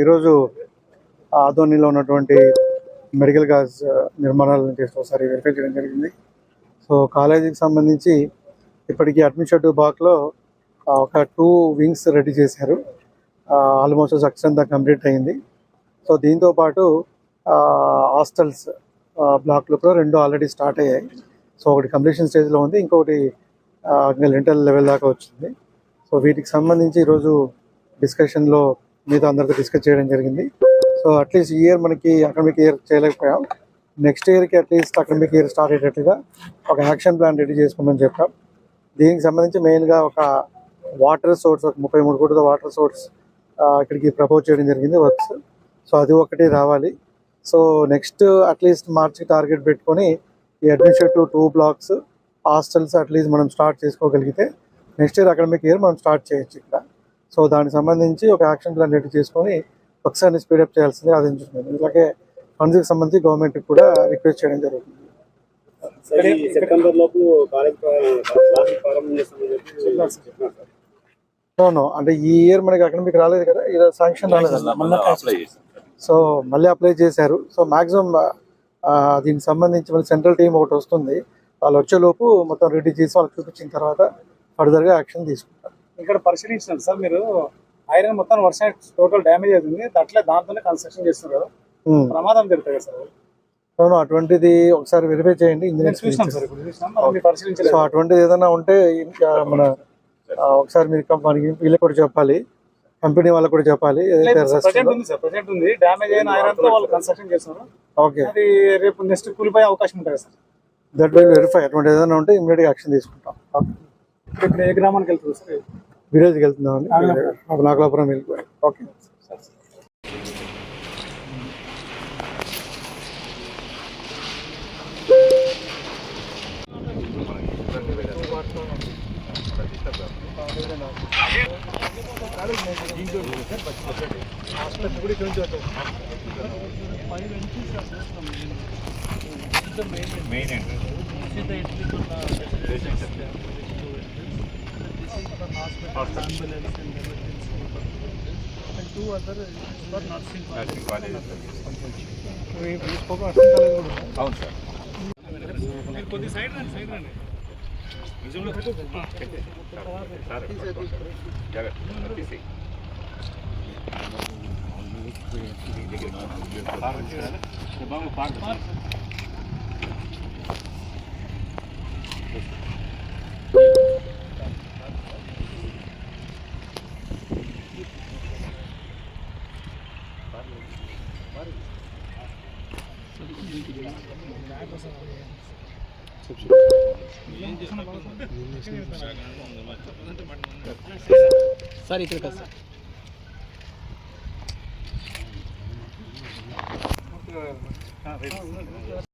ఈరోజు ఆధోనిలో ఉన్నటువంటి medical college నిర్మాణాలను చేసి ఒకసారి వెరిఫై చేయడం జరిగింది. సో కాలేజీకి సంబంధించి ఇప్పటికీ అడ్మినిస్ట్రేటివ్ బ్లాక్లో ఒక టూ వింగ్స్ రెడీ చేశారు. ఆల్మోస్ట్ సక్సెస్ అంతా కంప్లీట్ అయింది. సో దీంతో పాటు హాస్టల్స్ బ్లాక్లో కూడా రెండు ఆల్రెడీ స్టార్ట్ అయ్యాయి. సో ఒకటి కంప్లీషన్ స్టేజ్లో ఉంది ఇంకొకటి లెంటల్ లెవెల్ దాకా వచ్చింది. సో వీటికి సంబంధించి ఈరోజు డిస్కషన్లో మీతో అందరితో డిస్కస్ చేయడం జరిగింది. సో అట్లీస్ట్ ఈ ఇయర్ మనకి అకాడమిక్ ఇయర్ చేయలేకపోయాం. నెక్స్ట్ ఇయర్కి at least academic year start అయ్యేటట్టుగా ఒక యాక్షన్ ప్లాన్ రెడీ చేసుకోమని చెప్పాం. దీనికి సంబంధించి మెయిన్గా ఒక వాటర్ సోర్స్ ఒక ముప్పై మూడు కోట్ల వాటర్ సోర్స్ ఇక్కడికి ప్రపోజ్ చేయడం జరిగింది వర్క్స్ సో అది ఒకటి రావాలి. సో నెక్స్ట్ అట్లీస్ట్ మార్చి టార్గెట్ పెట్టుకొని ఈ administrative two blocks hostels at least మనం స్టార్ట్ చేసుకోగలిగితే నెక్స్ట్ ఇయర్ అకాడమిక్ ఇయర్ మనం స్టార్ట్ చేయొచ్చు ఇక్కడ. సో దానికి సంబంధించి ఒక యాక్షన్ ప్లాన్ రెడీ చేసుకొని ఒకసారి స్పీడప్ చేయాల్సింది ఆదించుకున్నాను ఇలాగే ఫండ్స్కి సంబంధించి గవర్నమెంట్కి కూడా రిక్వెస్ట్ చేయడం జరుగుతుంది. సెప్టెంబర్ లోపు నో అంటే ఈ ఇయర్ మనకి అకాడమిక్ రాలేదు కదా ఇలా శాంక్షన్ రాలేదు సో మళ్ళీ అప్లై చేశారు. సో మాక్సిమం దీనికి సంబంధించి మళ్ళీ సెంట్రల్ టీం ఒకటి వస్తుంది. వాళ్ళు వచ్చేలోపు మొత్తం రెడీ చేసి వాళ్ళకి చూపించిన తర్వాత ఫర్దర్గా యాక్షన్ తీసుకుంటారు. ఇక్కడ పరిశీలించినారు సార్ మీరు. ఐరన్ మొత్తం వర్షం టోటల్ డ్యామేజ్ అవుతుంది. అట్లే దాంతోనే కన్స్ట్రక్షన్ చేస్తున్నారు. ప్రమాదం జరుగుతుంది కదా సార్. అవును అటువంటిది ఒకసారి వెరిఫై చేయండి. నేను చూసినాం ఇంజనీర్ సార్ ఇప్పుడు చూసినాం మరి మీరు సో అటువంటిది ఏదైనా ఉంటే ఇంకా మన ఒకసారి మీరు కం- మనకి వీళ్ళకి కూడా చెప్పాలి. కంపెనీ వాళ్ళకి కూడా చెప్పాలి. ఓకే రేపు నెక్స్ట్ కూలిపోయే అవకాశం ఉంటుంది సార్. దట్ విల్ వెరిఫై అటువంటి ఏదైనా ఉంటే ఇమీడియట్ యాక్షన్ తీసుకుంటాం. ఇప్పుడు ఇక్కడ ఏ గ్రామానికి వెళ్తుంది సార్? విలేజ్కి వెళ్తున్నామండి నాగలాపురం వెళ్ళిపోయి. Okay. కొద్ది సైడ్ రండి సైడ్ రండి సార్ ఇక్కడ కదా సార్